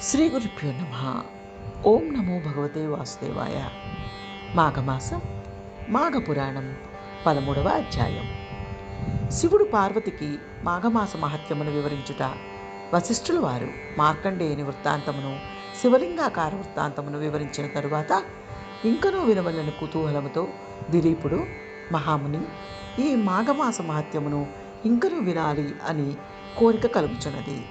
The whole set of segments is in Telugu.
శ్రీ గురుభ్యో నమ. ఓం నమో భగవతే వాసుదేవాయ. మాఘమాసం మాఘపురాణం పదమూడవ అధ్యాయం. శివుడు పార్వతికి మాఘమాస మహత్యమును వివరించుట వశిష్ఠుల వారు మార్కండేయుని వృత్తాంతమును శివలింగాకార వృత్తాంతమును వివరించిన తరువాత ఇంకనూ వినవలని కుతూహలముతో దిలీపుడు మహాముని ఈ మాఘమాస మహత్యమును ఇంకనూ వినాలి అని కోరిక కలుగుచున్నది.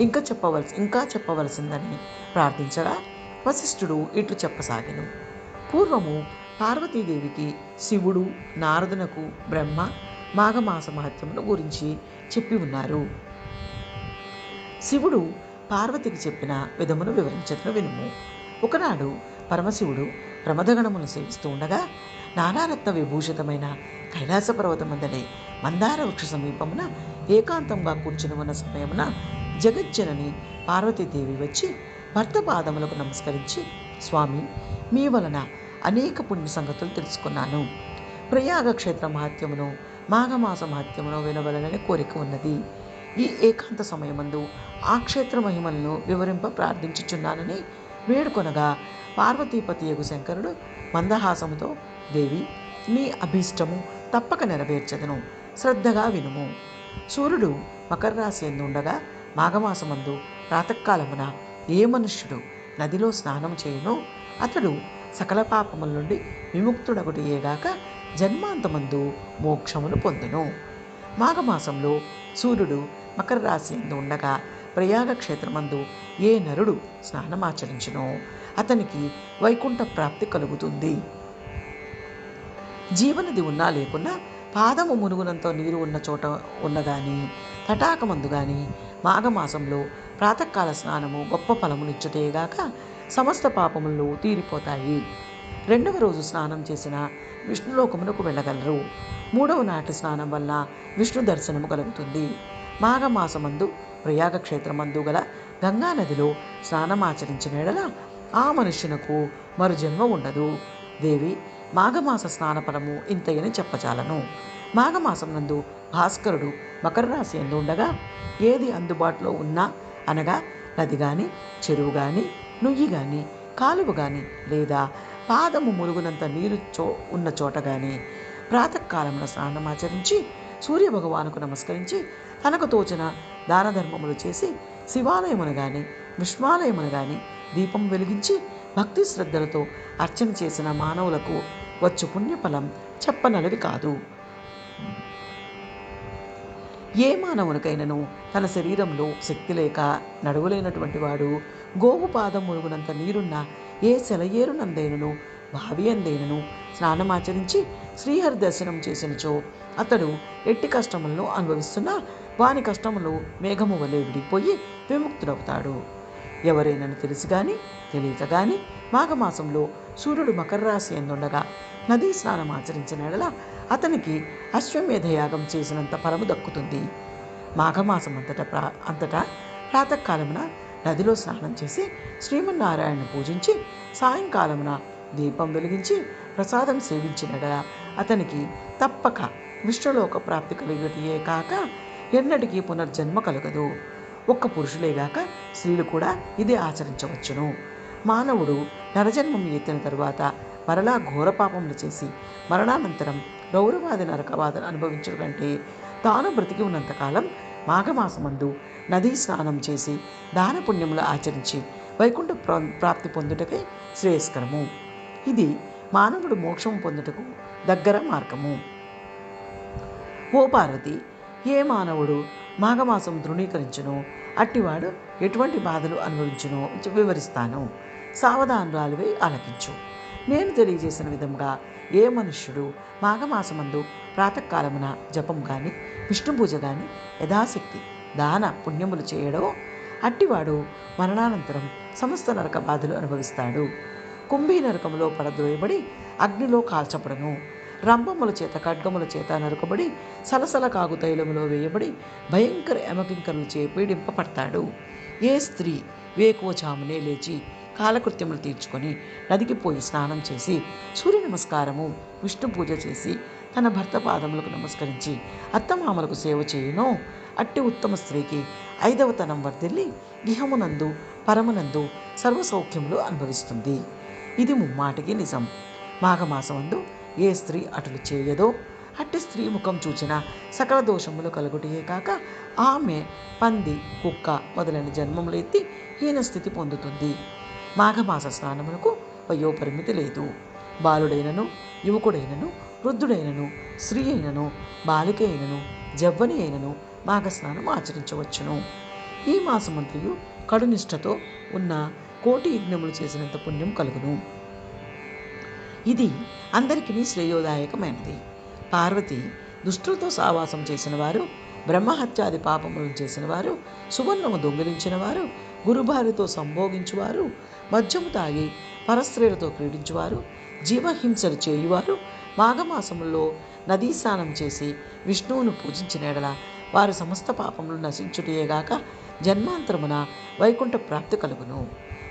ఇంకా చెప్పవలసి ఇంకా చెప్పవలసిందని ప్రార్థించగా వశిష్ఠుడు ఇట్లు చెప్పసాగెను. పూర్వము పార్వతీదేవికి శివుడు నారదునకు బ్రహ్మ మాఘమాస మహత్యమును గురించి చెప్పి ఉన్నారు. శివుడు పార్వతికి చెప్పిన విధమును వివరించటను వినుము. ఒకనాడు పరమశివుడు ప్రమదగణమును సేవిస్తూ ఉండగా నానారత్న విభూషితమైన కైలాస పర్వతమందలి మందార వృక్ష సమీపమున ఏకాంతంగా కూర్చుని ఉన్న సమయమున జగజ్జనని పార్వతీదేవి వచ్చి భర్త పాదములకు నమస్కరించి స్వామి మీ వలన అనేక పుణ్య సంగతులు తెలుసుకున్నాను. ప్రయాగ క్షేత్ర మహత్యమును మాఘమాస మహత్యమును వినవలనని కోరిక ఉన్నది. ఈ ఏకాంత సమయమందు ఆ క్షేత్ర మహిమలను వివరింప ప్రార్థించుచున్నానని వేడుకొనగా పార్వతీపతియగు శంకరుడు మందహాసముతో దేవి నీ అభీష్టము తప్పక నెరవేర్చదను. శ్రద్ధగా వినుము. సూర్యుడు మకర రాశి ఉండగా మాఘమాసమందు ప్రాతకాలమున ఏ మనుష్యుడు నదిలో స్నానం చేయనో అతడు సకల పాపముల నుండి విముక్తుడగుటి ఏగాక జన్మాంతమందు మోక్షమును పొందును. మాఘమాసంలో సూర్యుడు మకర రాశి ఎందు ఉండగా ప్రయాగ క్షేత్రమందు ఏ నరుడు స్నానమాచరించునో అతనికి వైకుంఠ ప్రాప్తి కలుగుతుంది. జీవనది ఉన్నా లేకున్నా పాదము మునుగునంతో నీరు ఉన్న చోట ఉన్నగాని తటాకమందు కానీ మాఘమాసంలో ప్రాతకాల స్నానము గొప్ప ఫలమునిచ్చుతేగాక సమస్త పాపములు తీరిపోతాయి. రెండవ రోజు స్నానం చేసిన విష్ణులోకమునకు వెళ్ళగలరు. మూడవ నాటి స్నానం వల్ల విష్ణు దర్శనము కలుగుతుంది. మాఘమాసమందు ప్రయాగ క్షేత్రమందు గల గంగానదిలో స్నానమాచరించిన ఎడల ఆ మనుష్యునకు మరు జన్మ ఉండదు. దేవి మాఘమాస స్నానఫలము ఇంతయని చెప్పచాలను మాఘమాసం నందు భాస్కరుడు మకర రాశి ఎందు ఉండగా ఏది అందుబాటులో ఉన్నా అనగా నది కానీ చెరువు కానీ నుయ్యి కానీ కాలువ కానీ లేదా పాదము మురుగునంత నీరు చో ఉన్న చోట కానీ ప్రాతకాలమున స్నానమాచరించి సూర్యభగవానుకు నమస్కరించి తనకు తోచిన దాన ధర్మములు చేసి శివాలయమును కానీ విశ్వాలయమును కానీ దీపం వెలిగించి భక్తి శ్రద్ధలతో అర్చన చేసిన మానవులకు వచ్చు పుణ్యఫలం చెప్పనలవి కాదు. ఏ మానవునికైనను తన శరీరంలో శక్తి లేక నడవలేనటువంటి వాడు గోవు పాదం మురుగునంత నీరున్న ఏ సెలయేరునందైనను భావి అందైనను స్నానమాచరించి శ్రీహరి దర్శనం చేసినచో అతడు ఎట్టి కష్టములను అనుభవిస్తున్నా వాని కష్టములు మేఘము వలె విడిపోయి విముక్తుడవుతాడు. ఎవరైనా తెలిసి కానీ తెలియక కానీ మాఘమాసంలో సూర్యుడు మకర రాశి ఎందుండగా నదీ స్నానం ఆచరించిన ఎడల అతనికి అశ్వమేధ యాగం చేసినంత ఫలము దక్కుతుంది. మాఘమాసం అంతటా ప్రా అంతటా ప్రాతకాలమున నదిలో స్నానం చేసి శ్రీమన్నారాయణను పూజించి సాయంకాలమున దీపం వెలిగించి ప్రసాదం సేవించిన అతనికి తప్పక విష్ణులోక ప్రాప్తి కలిగటియే కాక ఎన్నటికీ పునర్జన్మ కలగదు. ఒక్క పురుషులేగాక స్త్రీలు కూడా ఇదే ఆచరించవచ్చును. మానవుడు నరజన్మం ఎత్తిన తరువాత మరలా ఘోర పాపములు చేసి మరణానంతరం గౌరవాది నరకవాదను అనుభవించడం కంటే తాను బ్రతికి ఉన్నంతకాలం మాఘమాసమందు నదీ స్నానం చేసి దాన పుణ్యములు ఆచరించి వైకుంఠ ప్రాప్తి పొందుటకే శ్రేయస్కరము. ఇది మానవుడు మోక్షం పొందుటకు దగ్గర మార్గము. ఓ పార్వతి ఏ మానవుడు మాఘమాసం ధృణీకరించును అట్టివాడు ఎటువంటి బాధలు అనుభవించునో వివరిస్తాను. సావధానురాలువై ఆలకించు. నేను తెలియజేసిన విధంగా ఏ మనుష్యుడు మాఘమాసమందు ప్రాతకాలమున జపం కానీ విష్ణు పూజ కానీ యథాశక్తి దాన పుణ్యములు చేయడో అట్టివాడు మరణానంతరం సమస్త నరక బాధలు అనుభవిస్తాడు. కుంభీ నరకములో పడద్రోయబడి అగ్నిలో కాల్చబడను. రంభముల చేత ఖడ్గముల చేత నరకబడి సలసల కాగు తైలములో వేయబడి భయంకర ఎమకింకరులు చే పీడింపబడతాడు. ఏ స్త్రీ వేకువచామునే లేచి కాలకృత్యములు తీర్చుకొని నదికి పోయి స్నానం చేసి సూర్య నమస్కారము విష్ణు పూజ చేసి తన భర్త పాదములకు నమస్కరించి అత్తమామలకు సేవ చేయునో. అట్టి ఉత్తమ స్త్రీకి ఐదవ తనం వర్ధిల్లి ఇహమునందు పరమనందు సర్వసౌఖ్యములు అనుభవిస్తుంది. ఇది ముమ్మాటికి నిజం. మాఘమాసమందు ఏ స్త్రీ అటులు చేయదో అట్టి స్త్రీ ముఖం చూచిన సకల దోషములు కలుగుటయే కాక ఆమె పంది కుక్క మొదలైన జన్మములు ఎత్తి హీన స్థితి పొందుతుంది. మాఘమాస స్నానమునకు వయోపరిమితి లేదు. బాలుడైనను యువకుడైనను వృద్ధుడైనను స్త్రీ అయినను బాలిక అయినను జవ్వని అయినను మాఘస్నానం ఆచరించవచ్చును. ఈ మాసమంతయు కడునిష్టతో ఉన్న కోటి యజ్ఞములు చేసినంత పుణ్యం కలుగును. ఇది అందరికీ శ్రేయోదాయకమైనది. పార్వతి దుష్టులతో సావాసం చేసిన వారు బ్రహ్మహత్యాది పాపములను చేసిన వారు సువర్ణము దొంగిలించిన వారు గురుభార్యతో సంభోగించువారు మద్యము తాగి పరస్త్రీలతో క్రీడించువారు జీవహింసలు చేయువారు. మాఘమాసములో నదీ స్నానం చేసి విష్ణువును పూజించిన ఎడల వారు సమస్త పాపములు నశించుటయేగాక జన్మాంతరమున వైకుంఠ ప్రాప్తి కలుగును.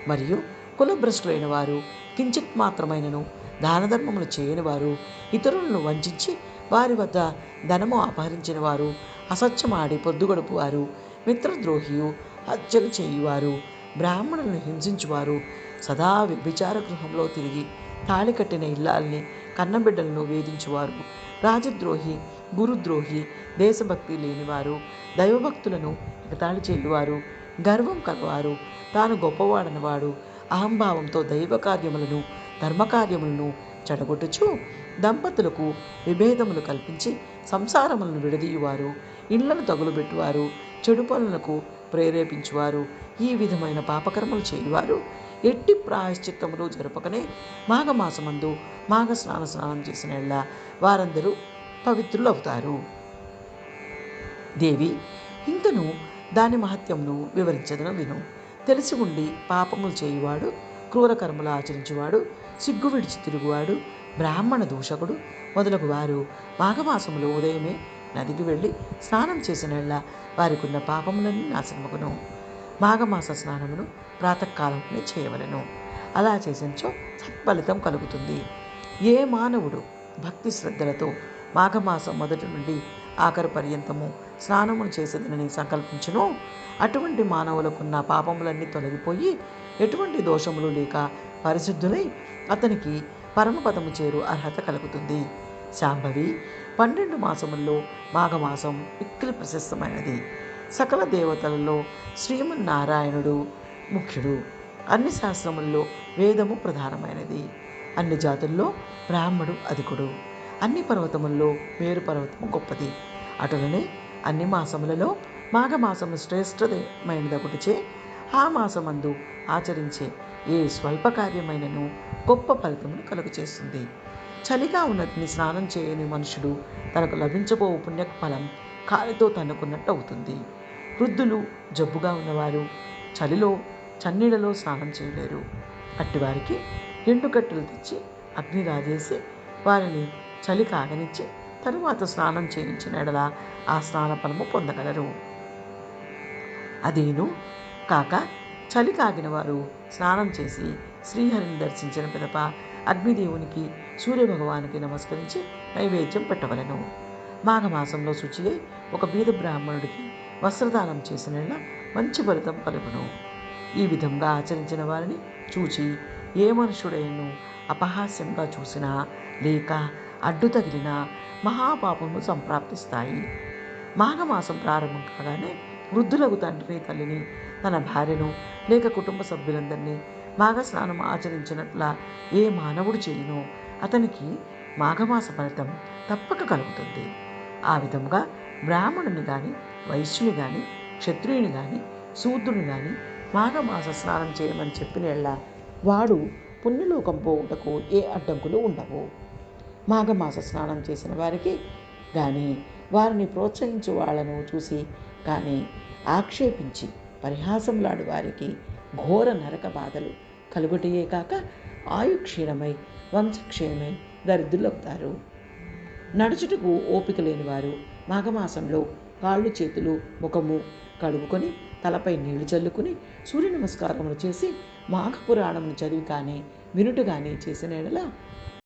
మరియు కులభ్రష్టులైన వారు కించిత్ మాత్రమైనను దానధర్మములు చేయని వారు ఇతరులను వంచించి వారి వద్ద ధనము అపహరించిన వారు అసత్యమాడి పొద్దుగడుపు వారు మిత్రద్రోహియు హత్యలు చేయువారు బ్రాహ్మణులను హింసించువారు. సదా విచార గృహంలో తిరిగి తాళి కట్టిన ఇల్లాల్ని కన్నబిడ్డలను వేధించువారు. రాజద్రోహి గురుద్రోహి దేశభక్తి లేనివారు దైవభక్తులను ఎగతాళి చేయువారు గర్వం కలవారు. తాను గొప్పవాడనవాడు అహంభావంతో దైవ కార్యములను ధర్మకార్యములను చెడగొట్టుచు దంపతులకు విభేదములు కల్పించి సంసారములను విడదీయువారు ఇళ్ళను తగులుబెట్టువారు చెడు పనులకు ప్రేరేపించువారు ఈ విధమైన పాపకర్మలు చేయువారు. ఎట్టి ప్రాయశ్చిత్తములు జరపకనే మాఘమాసమందు మాఘ స్నాన స్నానం చేసిన ఎళ్ళ వారందరూ పవిత్రులవుతారు. దేవి ఇంకను దాని మహత్యంను వివరించదను విను. తెలిసి ఉండి పాపములు చేయువాడు క్రూరకర్మలు ఆచరించువాడు సిగ్గు విడిచి తిరుగువాడు బ్రాహ్మణ దూషకుడు. మొదలగు వారు మాఘమాసములో ఉదయమే నదికి వెళ్ళి స్నానం చేసిన వారికున్న పాపములన్నీ నాశనమగును. మాఘమాస స్నానమును ప్రాతకాలంలోనే చేయవలెను. అలా చేసినచో సత్ఫలితం కలుగుతుంది. ఏ మానవుడు భక్తి శ్రద్ధలతో మాఘమాసం మొదటి నుండి ఆఖరి పర్యంతము స్నానమును చేసేదనని సంకల్పించును అటువంటి మానవులకున్న పాపములన్నీ తొలగిపోయి ఎటువంటి దోషములు లేక పరిశుద్ధులై అతనికి పరమపదము చేరు అర్హత కలుగుతుంది. శాంభవి పన్నెండు మాసముల్లో మాఘమాసం మిక్కిలి ప్రశస్తమైనది. సకల దేవతలలో శ్రీమన్నారాయణుడు ముఖ్యుడు. అన్ని శాస్త్రముల్లో వేదము ప్రధానమైనది. అన్ని జాతుల్లో బ్రాహ్మడు అధికుడు. అన్ని పర్వతముల్లో మేరు పర్వతము గొప్పది. అటులనే అన్ని మాసములలో మాఘమాసము శ్రేష్టమైనదొకటిచే ఆ మాసమందు ఆచరించే ఏ స్వల్ప కార్యమైనను గొప్ప ఫలితమును కలుగు చేస్తుంది చలిగా ఉన్నతిని స్నానం చేయని మనుషుడు తనకు లభించబో పుణ్య ఫలం కాలితో తన్నుకున్నట్టు అవుతుంది వృద్ధులు జబ్బుగా ఉన్నవారు చలిలో చన్నీళ్ళలో స్నానం చేయలేరు. అట్టివారికి ఎండుకట్టెలు తెచ్చి అగ్ని రాజేసి వారిని చలి కాగనిచ్చి తరువాత స్నానం చేయించిన ఎడల ఆ స్నాన ఫలము పొందగలరు. అదేను కాక చలి కాగిన వారు స్నానం చేసి శ్రీహరిని దర్శించిన పిదప అగ్నిదేవునికి సూర్యభగవానికి నమస్కరించి నైవేద్యం పెట్టవలెను. మాఘమాసంలో శుచి అయి ఒక బీద బ్రాహ్మణుడికి వస్త్రదానం చేసిన మంచి ఫలితం పలుకును ఈ విధంగా ఆచరించిన వారిని చూచి ఏ మనుషుడైనను అపహాస్యంగా చూసినా లేక అడ్డు తగిలిన మహాపాపము సంప్రాప్తిస్తాయి. మాఘమాసం ప్రారంభం కాగానే వృద్ధులకు తండ్రిని తల్లిని తన భార్యను లేక కుటుంబ సభ్యులందరినీ మాఘ స్నానం ఆచరించినట్ల ఏ మానవుడు చేయునో? అతనికి మాఘమాస ఫలితం తప్పక కలుగుతుంది. ఆ విధముగా బ్రాహ్మణుని కానీ వైశ్యుని కానీ క్షత్రియుని కానీ శూద్రుని కానీ మాఘమాస స్నానం చేయమని చెప్పిన వాడు పుణ్యలోకం పోవుటకు ఏ అడ్డంకులు ఉండవు. మాఘమాస స్నానం చేసిన వారికి కానీ వారిని ప్రోత్సహించు వాళ్ళను చూసి కానీ ఆక్షేపించి పరిహాసములాడు వారికి ఘోర నరక బాధలు కలుగుటయే కాక ఆయు క్షీణమై వంశక్షీణమై దరిద్రులవుతారు. నడుచుటకు ఓపిక లేని వారు మాఘమాసంలో కాళ్ళు చేతులు ముఖము కడుగుకొని తలపై నీళ్ళు చల్లుకుని సూర్య నమస్కారములు చేసి మాఘ పురాణమును చదివి కానీ వినుట కానీ చేసిన ఎడల